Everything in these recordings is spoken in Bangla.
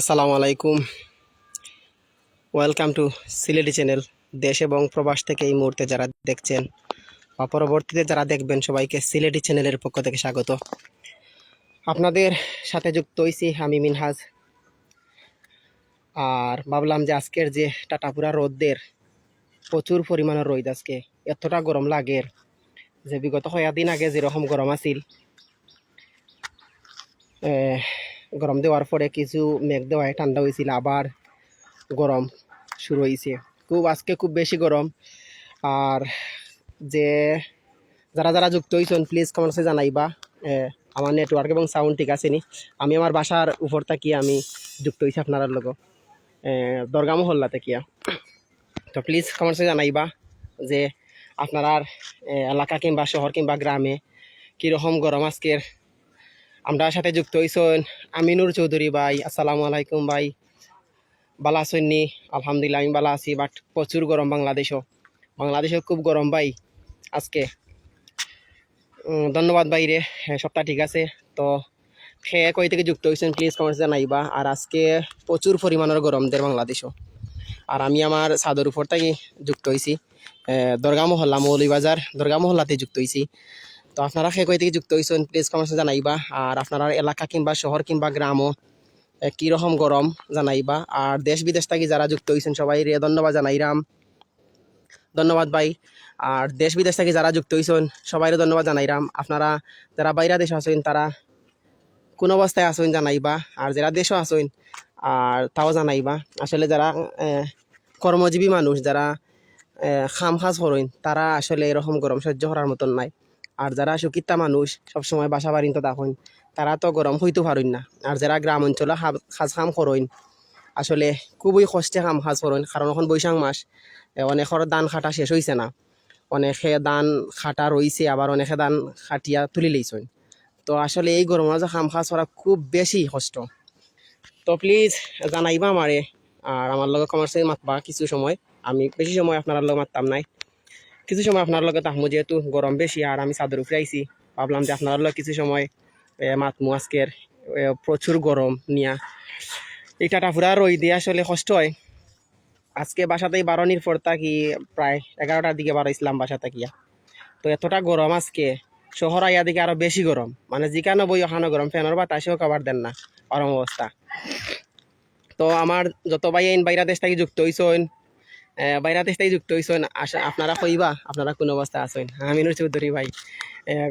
আসসালামু আলাইকুম। ওয়েলকাম টু সিলেটি চ্যানেল দেশ এবং প্রবাস থেকে এই মুহূর্তে যারা দেখছেন বা পরবর্তীতে যারা দেখবেন, সবাইকে সিলেটি চ্যানেলের পক্ষ থেকে স্বাগত। আপনাদের সাথে যুক্ত হয়েছি আমি মিনহাজ। আর ভাবলাম যে আজকের যে টাটাপুরা রোদের প্রচুর পরিমাণের রোদ আজকে, এতটা গরম লাগে। যে বিগত কয়েকদিন আগে যেরকম গরম আছিল গরম দেওয়ার পরে কিছু মেঘ দেওয়ায় ঠান্ডা হয়েছিল, আবার গরম শুরু হয়েছে। খুব, আজকে খুব বেশি গরম। আর যে যারা যারা যুক্ত হয়েছেন প্লিজ কমেন্টসে জানাইবা। আমার নেটওয়ার্ক এবং সাউন্ড ঠিক আছে নি? আমি আমার বাসার উপর থাকি আমি যুক্ত হয়েছি আপনার লগ। দরগা মহল্লা থাকিয়া তো প্লিজ কমেন্টসে জানাইবা যে আপনার এলাকা কিংবা শহর কিংবা গ্রামে কীরকম গরম আজকের আমরা সাথে যুক্ত হয়েছেন আমিনুর চৌধুরী ভাই। আসসালামু আলাইকুম ভাই। বালা আছেননি আলহামদুলিল্লাহ, আমি বালা আছি বাট প্রচুর গরম বাংলাদেশও। বাংলাদেশেও খুব গরম ভাই, আজকে। ধন্যবাদ ভাই রে হ্যাঁ সপ্তাহ ঠিক আছে। তো খেয়ে কই থেকে যুক্ত হয়েছেন প্লিজ কমেন্টস জানাইবা। আর আজকে প্রচুর পরিমাণের গরম দের বাংলাদেশও। আর আমি আমার ছাদর উপর থেকে যুক্ত হয়েছি দরগা মহল্লা মৌলিবাজার দরগা মহল্লাতে যুক্ত হয়েছি তো আপনারা সে কই থেকে যুক্ত হয়েছেন প্লিজ কমেন্টসে জানাইবা। আর আপনারা এলাকা কিংবা শহর কিংবা গ্রামও কীরকম গরম জানাইবা। আর দেশ বিদেশ থেকে যারা যুক্ত হয়েছেন সবাই রে ধন্যবাদ জানাইরাম। ধন্যবাদ ভাই। আর দেশ বিদেশ থেকে যারা যুক্ত হয়েছেন সবাই ধন্যবাদ জানাইরাম। আপনারা যারা বাইরা দেশে আছেন, তারা কোন অবস্থায় আছেন জানাইবা। আর যারা দেশও আছেন, আর তাও জানাইবা। আসলে যারা কর্মজীবী মানুষ, যারা খাম খাজ করেন, তারা আসলে এরকম গরম সহ্য করার মতন নাই। আর যারা সুকিত্তা মানুষ, সবসময় বাসা বাড়িতে থাকেন তারা তো গরম হইতে পারেন না। আর যারা গ্রাম অঞ্চলে কাজ কাম করেন, আসলে খুবই কষ্টে কাম কাজ করেন, কারণ এখন বৈশাখ মাস অনেকের ধান খাটা শেষ হয়েছে না। অনেকে ধান খাটা রইছে, আবার অনেকে ধান খাটিয়া তুলি লইছেন। তো আসলে এই গরম মাঝে কাম কাজ করা খুব বেশি কষ্ট। তো প্লিজ জানাইবা আমারে, আর আমার লগে কমার্সে মাতবা কিছু সময়। আমি বেশি সময় আপনার লগে মাততাম নাই। কিছু সময় আপনার লগে তাহমু যেহেতু গরম বেশি, আর আমি চাদর উপরে আইছি। ভাবলাম যে আপনার লগে কিছু সময় মাতমু আজকের প্রচুর গরম নিয়া। এই টাটাফুরা রই দিয়ে আসলে কষ্ট হয়। আজকে বাসাতেই বারোনির পর থাকি, প্রায় এগারোটার দিকে বারোইছিলাম বাসা থাকিয়া তো এতটা গরম আজকে, শহর আইয়া দিকে আরও বেশি গরম। মানে যেখানে বই ওখানে গরম, ফ্যানের বাতাসেও খাবার দেন না, গরম অবস্থা। তো আমার যত ভাই আইন বাইরা দেশ থেকে যুক্ত হইছেন আহ, বাইরা দেশ থেকে যুক্ত হইছেন আশা আপনারা কইবা আপনারা কোন অবস্থা আছেন? আমিনুর চৌধুরী ভাই।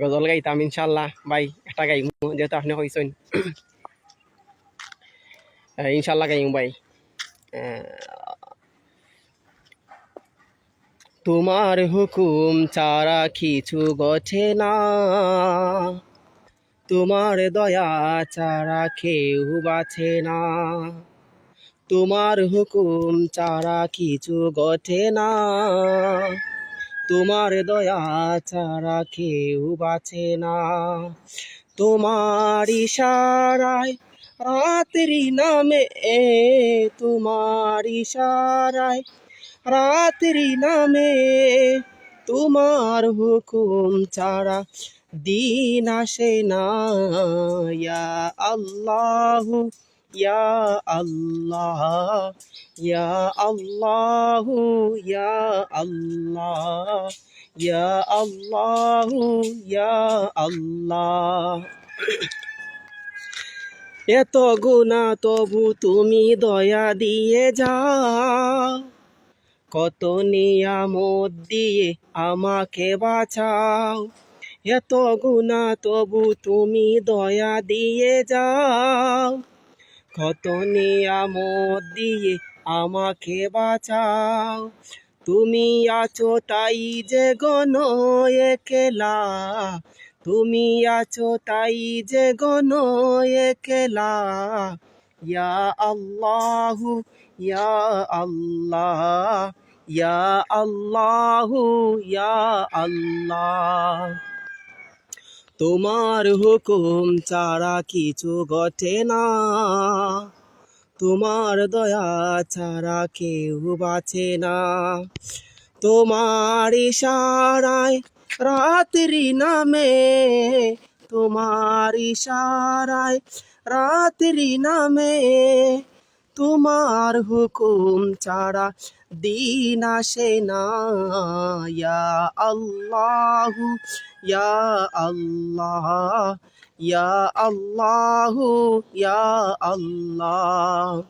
গজল গাইতাম ইনশাল্লাহ ভাই একটা গাইমু যেহেতু আপনি কইছেন। ইনশাল্লাহ গাইমু ভাই। তোমার হুকুম ছাড়া কিছু গছে না। তোমার দয়া ছাড়া কেউ বাছে না। তোমার হুকুম ছাড়া কিছু গঠে না। তোমার দয়া ছাড়া কেউ বাঁচে না। তোমার ইশারায় রাত্রি নামে, এ তোমার ইশারায় রাত্রি নামে, তোমার হুকুম ছাড়া দিন আসে না। আল্লাহ ইয়া আল্লাহ ইয়া আল্লাহ ইয়া আল্লাহ ইয়া আল্লাহ ইয়া আল্লাহ এত গুণা তবু তুমি দয়া দিয়ে যাও। কত নিয়ামত দিয়ে আমাকে বাঁচাও। এত গুণা তবু তুমি দয়া দিয়ে যাও। কত নিয়ামত দিয়ে আমাকে বাঁচাও। তুমি আছো তাই যে গণ একলা তুমি আছো তাই যে গণ একলা ইয়া আল্লাহ ইয়া আল্লাহ ইয়া আল্লাহ ইয়া আল্লাহ। তোমার হুকুম ছাড়া কিছু ঘটে না। তোমার দয়া ছাড়া কেউ বাঁচে না। তোমার ইশারায় রাত্রি নামে, তোমার ইশারায় রাত্রি নামে তোমার হুকুম ছাড়া দিন আসে না। ইয়া আল্লাহু, ইয়া আল্লাহ, ইয়া আল্লাহু, ইয়া আল্লাহ।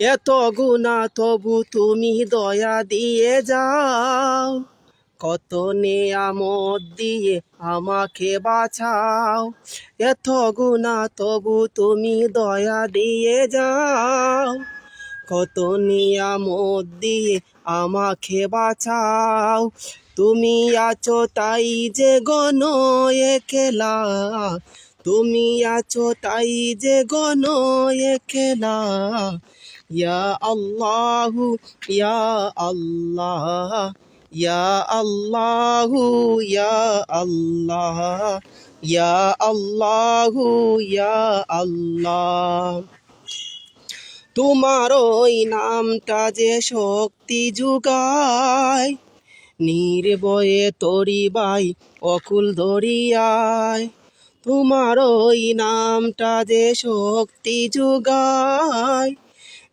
এত গুণা তবু তুমি দয়া দিয়ে যাও। কত নেয়ামত দিয়ে আমাকে বাঁচাও। এত গুণা তবু তুমি দয়া দিয়ে যাও। কত নিয়ামত দিয়ে আমাকে বাঁচাও। তুমি আছো তাই যে গণ একেলা। তুমি আছো তাই যে গণ একেলা। ইয়া আল্লাহু, ইয়া আল্লাহ। ইয়া আল্লাহু ইয়া আল্লাহ ইয়া আল্লাহু ইয়া আল্লাহ তোমার ওই নামটা যে শক্তি যুগায়, নির্ভয়ে তরিবাই অকুল দরিয়ায়। তোমার ওই নামটা যে শক্তি যুগায়,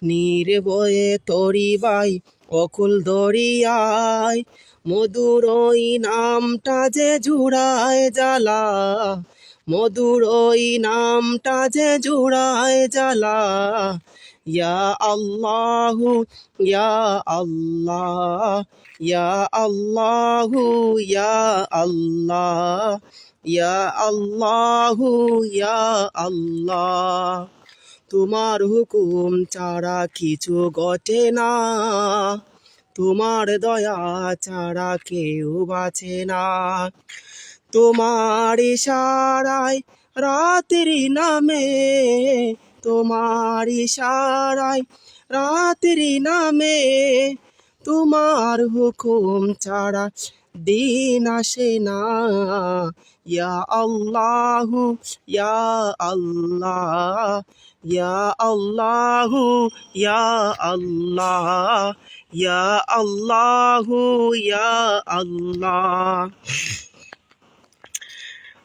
নির্ভয়ে তরিবাই অকুল দরিয়ায়, মধুর ওই নামটা যে জুড়ায় জ্বালা। মধুর ওই নামটা যে জুড়ায় জ্বালা। ইয়া আল্লাহু, ইয়া আল্লাহ, ইয়া আল্লাহু, ইয়া আল্লাহ, ইয়া আল্লাহু, ইয়া আল্লাহ। তোমার হুকুম ছাড়া কিছু ঘটে না। তোমার দয়া ছাড়া কেউ বাঁচে না। তোমার ইশারায় রাত্রি নামে, তোমার ইশারায় রাত্রি নামে, তোমার হুকুম ছাড়া দিন আসে না। ইয়া আল্লাহু, ইয়া আল্লাহ ইয়া আল্লাহু ইয়া আল্লাহ ইয়া আল্লাহু ইয়া আল্লাহ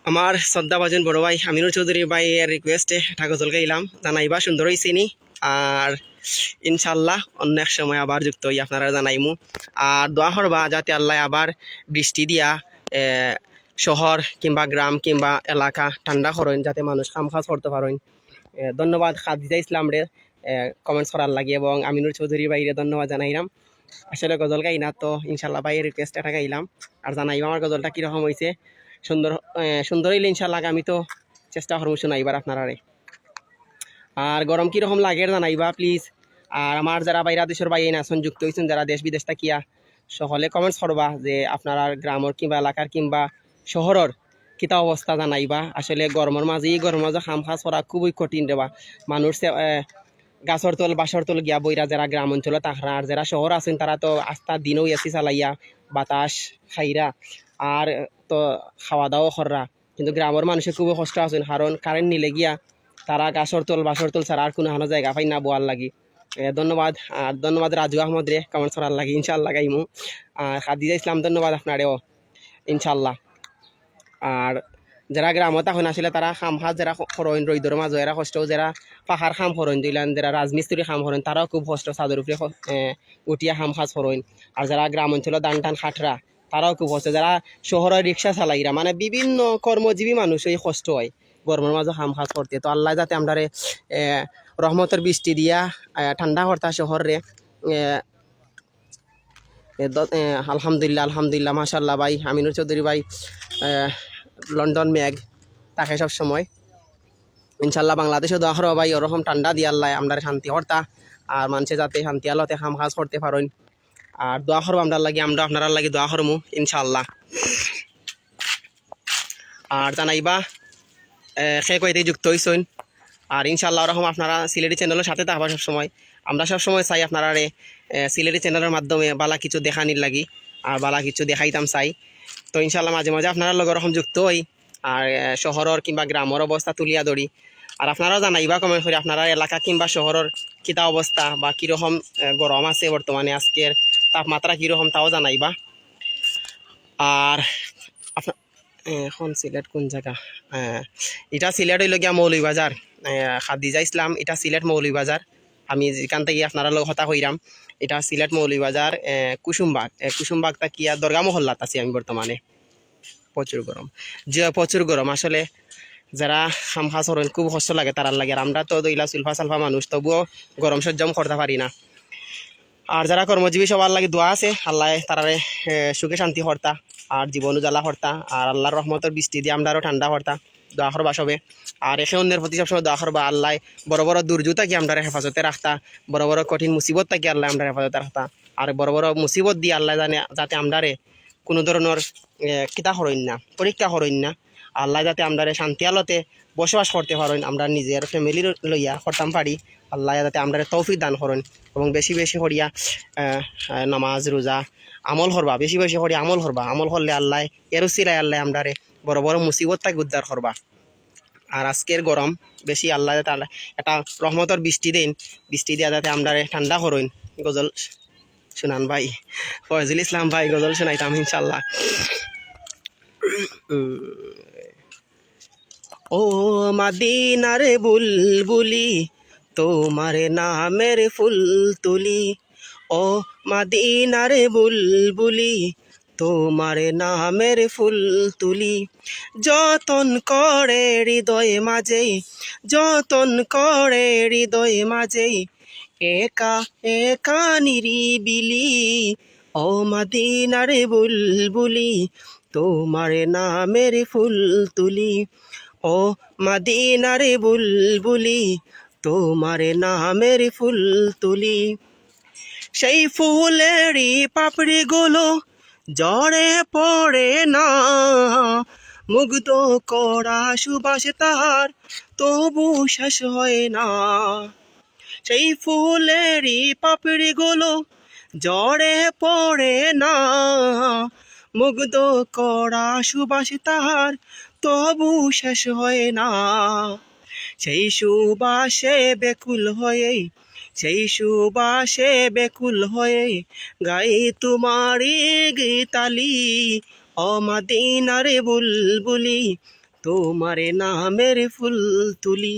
আমার শ্রদ্ধা বাজন বড় ভাই আমিনুর চৌধুরী ভাইয়ের রিকোয়েস্টে ঠাকুর গাইলাম জানাইবা সুন্দর হয়েছে নি আর ইনশাল্লাহ অন্য এক সময় আবার যুক্ত হই, আপনারা জানাইমু। আর দোয়া করবা যাতে আল্লাহ আবার বৃষ্টি দিয়া শহর কিংবা গ্রাম কিংবা এলাকা ঠান্ডা করেন, যাতে মানুষ কাম কাজ করতে পারেন। ধন্যবাদ খাদিজা ইসলাম রে কমেন্টস করার লাগে এবং আমিনুর চৌধুরী ভাইরে ধন্যবাদ জানাইলাম আসলে গজল গাই না তো, ইনশাল্লাহ ভাইয়ের রিকোয়েস্ট একটা গাইলাম। আর জানাইবা আমার গজলটা কীরকম হয়েছে সুন্দর সুন্দর হইলে ইনশাল্লাহ আমি তো চেষ্টা করব শোনাইবার আপনারারে। আর গরম কীরকম লাগে জানাইবা প্লিজ আর আমার যারা বাইরা দেশের বাইরে নাচন যুক্ত হয়েছেন যারা দেশ বিদেশ থাকিয়া, সকলে কমেন্টস করবা যে আপনারা গ্রামের কিংবা এলাকার কিংবা শহরের কিতা অবস্থা জানাইবা? আসলে গরমের মাঝে এই গরমের মাঝে খাম খাস করা খুবই কঠিন দেবা মানুষ গাছর তল বাসর তল গিয়া বইরা যারা গ্রাম অঞ্চলে তাকরা আর যারা শহর আছেন তারা তো আস্তা দিনও এসি চালাইয়া বাতাস খাইরা আর তো খাওয়া দাওয়া কররা কিন্তু গ্রামের মানুষের খুবই কষ্ট আছেন কারণ কারেন্ট নিলে গিয়া তারা গাছর তল বাসর তল ছাড়া আর কোনো হানো জায়গা পাই না বোয়ার লাগি। ধন্যবাদ আর ধন্যবাদ রাজু আহমদ রে কমেন্টস করার লাগি। ইনশাল্লাহ গাইমু। আর খাদিজা ইসলাম ধন্যবাদ আপনারেও ইনশাল্লাহ আর যারা গ্রামত এখন আসলে তারা খাম খাজ যারা খরইন রইদর মাঝে এরা কষ্ট যারা পাহাড় খাম খরইন দিলেন যারা রাজমিস্ত্রি খাম খরইন তারাও খুব কষ্ট চাদর উপরে উঠিয়া খাম খাজ খরইন আর যারা গ্রাম অঞ্চলে দান টান খাটরা তারাও খুব কষ্ট যারা শহরের রিক্সা চালাইরা মানে বিভিন্ন কর্মজীবী মানুষ এই কষ্ট হয় গরমের মাঝে খাম খাজ করতে তো আল্লাহ যাতে আমরা রহমতের বৃষ্টি দিয়া ঠান্ডা করতা শহরে আলহামদুলিল্লাহ আলহামদুলিল্লাহ মাশাল্লাহ ভাই আমিনুর চৌধুরী ভাই লন্ডন ম্যাগ তাকে সব সময়। ইনশাল্লাহ বাংলাদেশে দোয়া করো ভাই, ওরকম ঠান্ডা দিয়ে আল্লাহ আমরা শান্তি হর্তা আর মানুষে যাতে শান্তি আলোতে খাম খাজ করতে পারেন। আর দোয়া করব আমরা লাগি, আমরা আপনারা লাগি দোয়া করব ইনশাল্লাহ আর জানাইবা সে কইতে যুক্ত হইসইন আর ইনশাল্লাহ ওরকম আপনারা সিলেটি চ্যানেলের সাথে থাকবা সবসময় আমরা সবসময় চাই আপনারা সিলেটি চ্যানেলের মাধ্যমে বালা কিছু দেখানির লাগি, আর বালা কিছু দেখাইতাম চাই। তো ইনশাল্লাহ মাঝে মাঝে আপনারা লগে ওরকম যুক্ত হই, আর শহরের কিংবা গ্রামের অবস্থা তুলিয়া ধরি। আর আপনারাও জানাইবা কমেন্ট করে আপনারা এলাকা কিংবা শহরের কিতা অবস্থা বা কীরকম গরম আছে বর্তমানে আজকের, তাপমাত্রা কীরকম তাও জানাইবা আর আপনা- এখন সিলেট কোন জায়গা? এটা সিলেট হইল গিয়া মৌলভীবাজার। খাদিজা ইসলাম, এটা সিলেট মৌলভীবাজার। আমি যেখান থেকে আপনারা লোক হতা হইরাম এটা সিলেট মৌলভীবাজার আহ, কুসুমবাগ। আহ, কি আর দরগা মহল্লাত আছি আমি বর্তমানে। প্রচুর গরম। যে প্রচুর গরম। আসলে যারা খামখা চরেন খুব কষ্ট লাগে তারার লাগে। আর আমরা তো দইলা সুলফা সালফা মানুষ তবুও গরম সহ্যম করতে পারি না। আর যারা কর্মজীবী সবার লাগে দোয়া আছে। আল্লাহ তারারে সুখে শান্তি হর্তা আর জীবন উজালা হর্তা আর আল্লাহর রহমতের বৃষ্টি দিয়ে আমরা আরও ঠান্ডা হর্তা। দোয়া করবা সবে আর একে অন্যের প্রতি সবসময় দোয়া করবা আল্লাহ বড় বড় দুর্যোগ থাকি আমরা হেফাজতে রাখতা বড় বড় কঠিন মুসিবত থাকি আল্লাহ আমরা হেফাজতে রাখতা। আর বড় বড় মুসিবত দিয়ে আল্লাহ জানে যাতে আমরারে কোনো ধরনের কিতা হরইন না পরীক্ষা হরইন না। আল্লাহ যাতে আমরা শান্তি আলোতে বসবাস করতে পারেন আমরা নিজের ফ্যামিলি লইয়া করতাম পারি। আল্লাহ যাতে আমরা তৌফিক দান করেন এবং বেশি বেশি আহ, নামাজ রোজা আমল করবা বেশি বেশি করিয়া আমল করবা। আমল করলে আল্লাহ এরও সিলাই আল্লাহ আমরারে বড় বড় মুসিবত তাকে উদ্ধার করবা আর আজকের গরম, বেশি আল্লাহ আল্লাহ একটা রহমতর বৃষ্টি দিন, বৃষ্টি দিয়া যাতে আমরারে ঠান্ডা করইন গজল শুনান ভাই, ফয়জুল ইসলাম ভাই, গজল শোনাইতাম ইনশাল্লাহ ও মাদিনার বুলবুলি, তোমার নামের ফুল তুলি। ও মাদিনার বুলবুলি তোমার নামের ফুল তুলি। যতন করে হৃদয় মাঝে যতন করে হৃদয় মাঝে একা একা নিরিবিলি। ও মাদিনার বুলবুলি, তোমার নামের ফুল তুলি। ও মাদিনার বুলবুলি, তোমার নামের ফুল তুলি। সেই ফুলেরই পাপড়ি জড়ে পড়ে না। মুগ্ধ করা সুবাস তাহার, তবু শেষ হয় না। সেই ফুলেরই পাপড়ি গুলো জড়ে পড়ে না। মুগ্ধ করা সুবাস তাহার, তবু শেষ হয় না। সেই সুবাসে বেকুল হয়ে সেই সুবাসে বেকুল হয়ে গাই তোমারি গীতালি। অমাদিনারে বুলবুলি, তোমার নামের ফুল তুলি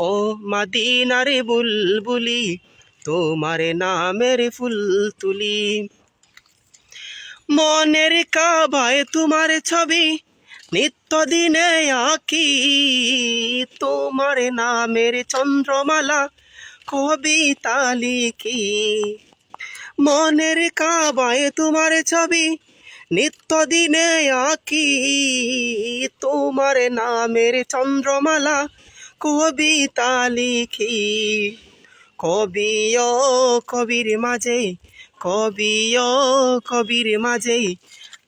ও মাদিনারে বুলবুলি, তোমার নামের ফুল তুলি মনের কাবায় তোমার ছবি নিত্য দিনে আঁকি। তোমার নামের চন্দ্রমালা কবিতা লিখি মনের কাবায় তোমার ছবি নিত্য দিনে আঁকি। তোমার নামের চন্দ্রমালা কবিতা লিখি কবি ও কবির মাঝে, কবি ও কবির মাঝে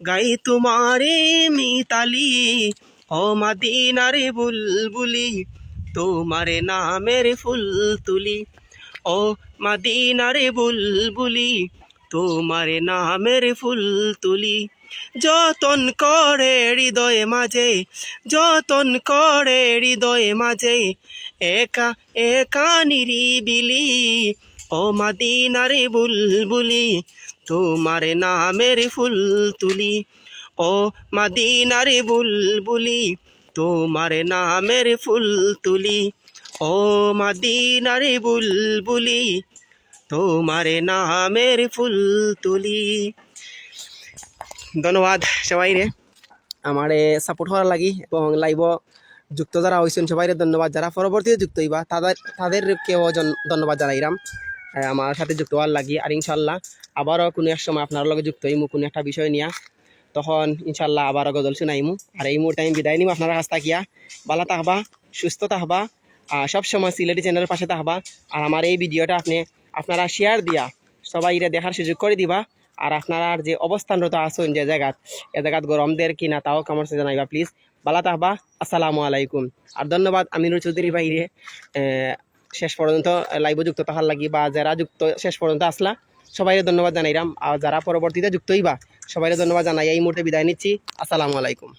গাই তোমারে মিতালি। ও মাদিনারে বুলবুলি তোমার নামের ফুল তুলি, ও মাদিনারে বুলবুলি, তোমার নামের ফুল তুলি। যতন করে হৃদয়ে মাঝে, যতন করে হৃদয়ে মাঝে, একা একা নিরিবিলি, ও মাদিনারে বুলবুলি, তোমার নামের ফুল তুলি, ও মাদিনারে বুলবুলি তোমার নামের ফুল তুলি ও মাদিনারে বুলবুলি তোমার নামের ফুল তুলি। ধন্যবাদ সবাই রে। আমার সাপোর্ট করার লাগি এবং লাইভ যুক্ত যারা হয়েছেন সবাই ধন্যবাদ। যারা পরবর্তীতে যুক্ত হইবা তাদের তাদেরকেও জন- ধন্যবাদ জানাইরাম। আহ, আমার সাথে যুক্ত হওয়ার লাগি আর ইনশাল্লাহ আবারও কোনো এক সময় আপনার লগে যুক্ত হইমু কোনো একটা বিষয় নিয়া। তখন ইনশাল্লাহ আবারও গজল শুনাইমু। আর এই মুহূর্তে আমি বিদায় নিম আপনারা কাছ থাকিয়া ভালো থাকবা সুস্থ থাকবা আর সবসময় সিলেটি চ্যানেলের পাশে থাকবা। আর আমার এই ভিডিওটা আপনি আপনারা শেয়ার দিয়া সবাই এটা দেখার সুযোগ করে দিবা। আর আপনারা যে অবস্থানরত আছেন যে জায়গাত এ জায়গাত গরমদের কিনা তাও কমার্সে জানাইবা প্লিজ ভালো থাকবা আসসালামু আলাইকুম। আর ধন্যবাদ আমিনুর চৌধুরী আহ, শেষ পর্যন্ত লাইভ যুক্ত থাকার লাগি বা যারা যুক্ত শেষ পর্যন্ত আসলা সবাই ধন্যবাদ জানাইলাম। আর যারা পরবর্তীতে যুক্ত হইবা সবাই ধন্যবাদ জানাই। এই মুহূর্তে বিদায় নিচ্ছি। আসসালামু আলাইকুম।